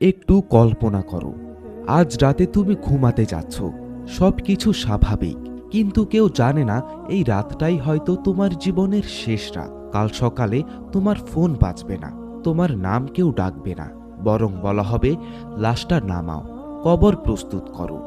একটু কল্পনা করো। আজ রাতে তুমি ঘুমাতে যাচ্ছ। সব কিছু স্বাভাবিক। কিন্তু কেউ জানে না, এই রাতটাই হয়তো তোমার জীবনের শেষ রাত। কাল সকালে তোমার ফোন বাজবে না। তোমার নাম কেউ ডাকবে না। বরং বলা হবে, লাশটা নামাও। কবর প্রস্তুত করো।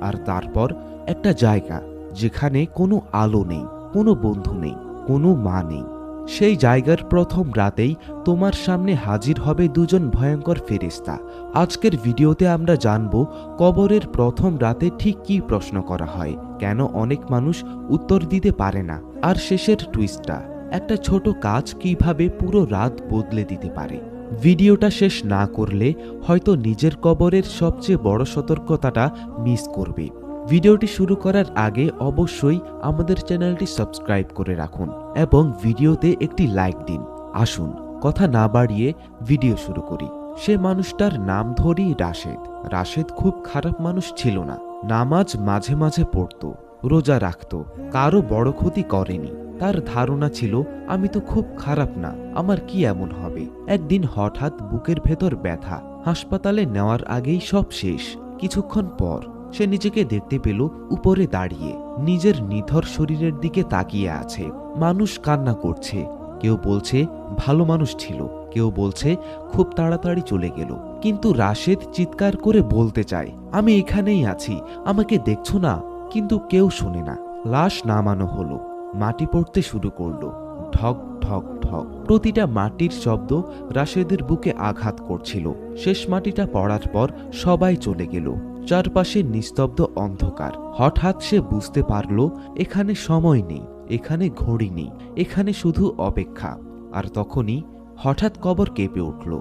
আর তারপর একটা জায়গা, যেখানে কোনো আলো নেই, কোনো বন্ধু নেই, কোনো মা নেই। সেই জায়গার প্রথম রাতেই তোমার সামনে হাজির হবে দুজন ভয়ঙ্কর ফেরেস্তা আজকের ভিডিওতে আমরা জানব কবরের প্রথম রাতে ঠিক কি প্রশ্ন করা হয়, কেন অনেক মানুষ উত্তর দিতে পারে না, আর শেষের টুইস্টটা একটা ছোট কাজ কীভাবে পুরো রাত বদলে দিতে পারে। ভিডিওটা শেষ না করলে হয়তো নিজের কবরের সবচেয়ে বড় সতর্কতাটা মিস করবে। ভিডিওটি শুরু করার আগে অবশ্যই আমাদের চ্যানেলটি সাবস্ক্রাইব করে রাখুন এবং ভিডিওতে একটি লাইক দিন। আসুন, কথা না বাড়িয়ে ভিডিও শুরু করি। সে মানুষটার নাম ধরি রাশেদ। রাশেদ খুব খারাপ মানুষ ছিল না। নামাজ মাঝে মাঝে পড়তো, রোজা রাখত কারও বড় ক্ষতি করেনি। তার ধারণা ছিল, আমি তো খুব খারাপ না, আমার কি এমন হবে? একদিন হঠাৎ বুকের ভেতর ব্যথা, হাসপাতালে নেওয়ার আগেই সব শেষ। কিছুক্ষণ পর সে নিজেকে দেখতে পেল উপরে দাঁড়িয়ে। নিজের নিথর শরীরের দিকে তাকিয়ে আছে। মানুষ কান্না করছে। কেউ বলছে, ভালো মানুষ ছিল। কেউ বলছে, খুব তাড়াতাড়ি চলে গেল। কিন্তু রাশেদ চিৎকার করে বলতে চায়, আমি এখানেই আছি। আমাকে দেখছ না? কিন্তু কেউ শোনে না। লাশ নামানো হলো। মাটি পড়তে শুরু করল। ঢক ঢক ঢক। প্রতিটা মাটির শব্দ রাশেদের বুকে আঘাত করছিল। শেষ মাটিটা পড়ার পর সবাই চলে গেল। চারপাশে নিস্তব্ধ অন্ধকার। হঠাৎ সে বুঝতে পারল, এখানে সময় নেই, এখানে ঘড়ি নেই, এখানে শুধু অপেক্ষা। আর তখনই হঠাৎ কবর কেঁপে উঠল।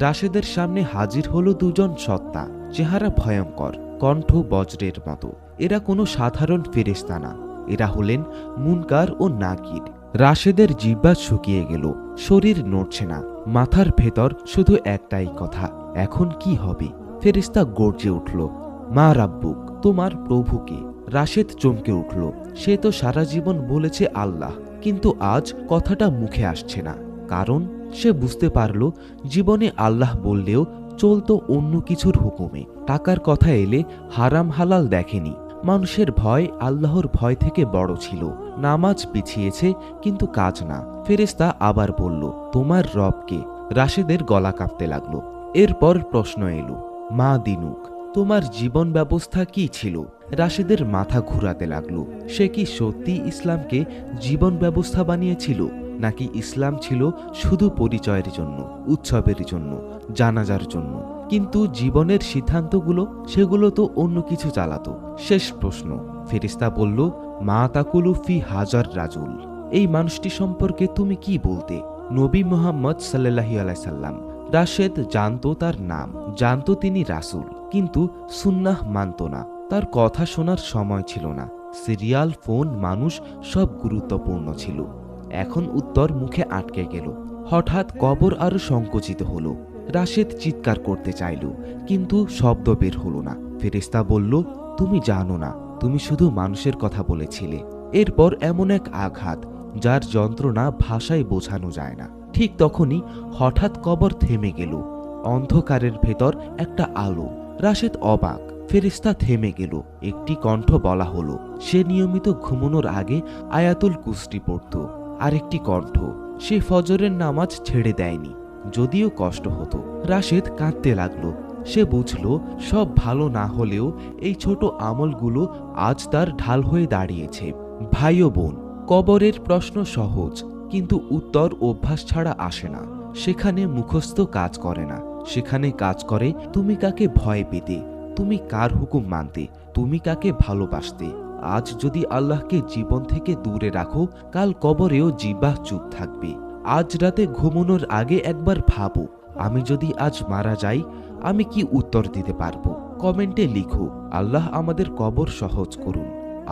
রাশেদের সামনে হাজির হলো দুজন সত্তা, চেহারা ভয়ঙ্কর, কণ্ঠ বজ্রের মতো। এরা কোনো সাধারণ ফেরেস্তা না। এরা হলেন মুনকার ও নাকির রাশেদের জিব্বা শুকিয়ে গেল, শরীর নড়ছে না, মাথার ভেতর শুধু একটাই কথা, এখন কি হবে? ফেরিস্তা গর্জে উঠল মা রাব্বুক, তোমার প্রভুকে। রাশেদ চমকে উঠল। সে তো সারা জীবন বলেছে আল্লাহ, কিন্তু আজ কথাটা মুখে আসছে না। কারণ সে বুঝতে পারল, জীবনে আল্লাহ বললেও চলতো অন্য কিছুর হুকুমে। টাকার কথা এলে হারাম হালাল দেখেনি। মানুষের ভয় আল্লাহর ভয় থেকে বড় ছিল। নামাজ পিছিয়েছে, কিন্তু কাজ না। ফেরেস্তা আবার বলল, তোমার রবকে? রাশেদের গলা কাঁপতে লাগল। এরপর প্রশ্ন এলো, মা দিনুক তোমার জীবন ব্যবস্থা কি ছিল? রাশেদের মাথা ঘুরাতে লাগল। সে কি সত্যি ইসলামকে জীবন ব্যবস্থা বানিয়েছিল, নাকি ইসলাম ছিল শুধু পরিচয়ের জন্য, উৎসবের জন্য, জানাজার জন্য? কিন্তু জীবনের সিদ্ধান্তগুলো, সেগুলো তো অন্য কিছু চালাতো। শেষ প্রশ্ন ফেরিস্তা বলল, মা তাকুলু ফি হাজার রাজুল। এই মানুষটি সম্পর্কে তুমি কি বলতে? নবী মোহাম্মদ সাল্লাহি আলাইসাল্লাম রাশেদ জানতো তার নাম, জানতো তিনি রাসুল। কিন্তু সুন্নাহ মানত না। তার কথা শোনার সময় ছিল না। সিরিয়াল, ফোন, মানুষ সব গুরুত্বপূর্ণ ছিল। এখন উত্তর মুখে আটকে গেল। হঠাৎ কবর আরও সংকুচিত হলো। রাশেদ চিৎকার করতে চাইল, কিন্তু শব্দ বের হলো না। ফেরেস্তা বলল, তুমি জানো না, তুমি শুধু মানুষের কথা বলেছিলে। এরপর এমন এক আঘাত, যার যন্ত্রণা ভাষায় বোঝানো যায় না। ঠিক তখনই হঠাৎ কবর থেমে গেল। অন্ধকারের ভেতর একটা আলো রাশেদ অবাক, ফেরিস্তা থেমে গেল, একটি কণ্ঠ বলা হলো। সে নিয়মিত ঘুমানোর আগে আয়াতুল কুস্তি পড়ত। আরেকটি কণ্ঠ, সে ফজরের নামাজ ছেড়ে দেয়নি, যদিও কষ্ট হতো। রাশেদ কাঁদতে লাগল। সে বুঝল, সব ভালো না হলেও এই ছোট আমলগুলো আজ তার ঢাল হয়ে দাঁড়িয়েছে। ভাই ও বোন, কবরের প্রশ্ন সহজ, কিন্তু উত্তর অভ্যাস ছাড়া আসে না। সেখানে মুখস্থ কাজ করে না। সেখানে কাজ করে, তুমি কাকে ভয় পেতে? তুমি কার হুকুম মানতে? তুমি কাকে ভালোবাসতে? আজ যদি আল্লাহকে জীবন থেকে দূরে রাখো, কাল কবরেও জিবাহ চুপ থাকবে। আজ রাতে ঘুমানোর আগে একবার ভাবো, আমি যদি আজ মারা যাই, আমি কি উত্তর দিতে পারব? কমেন্টে লিখো, আল্লাহ আমাদের কবর সহজ করুন।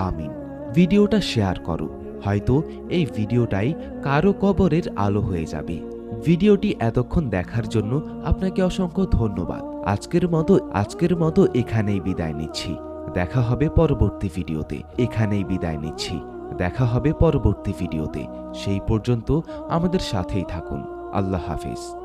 আমিন। ভিডিওটা শেয়ার করো, হয়তো এই ভিডিওটাই কারও কবরের আলো হয়ে যাবে। ভিডিওটি এতক্ষণ দেখার জন্য আপনাকে অসংখ্য ধন্যবাদ। আজকের মতো আজকের মতো এখানেই বিদায় নিচ্ছি। দেখা হবে পরবর্তী ভিডিওতে। এখানেই বিদায় নিচ্ছি। দেখা হবে পরবর্তী ভিডিওতে। সেই পর্যন্ত আমাদের সাথেই থাকুন। আল্লাহ হাফিজ।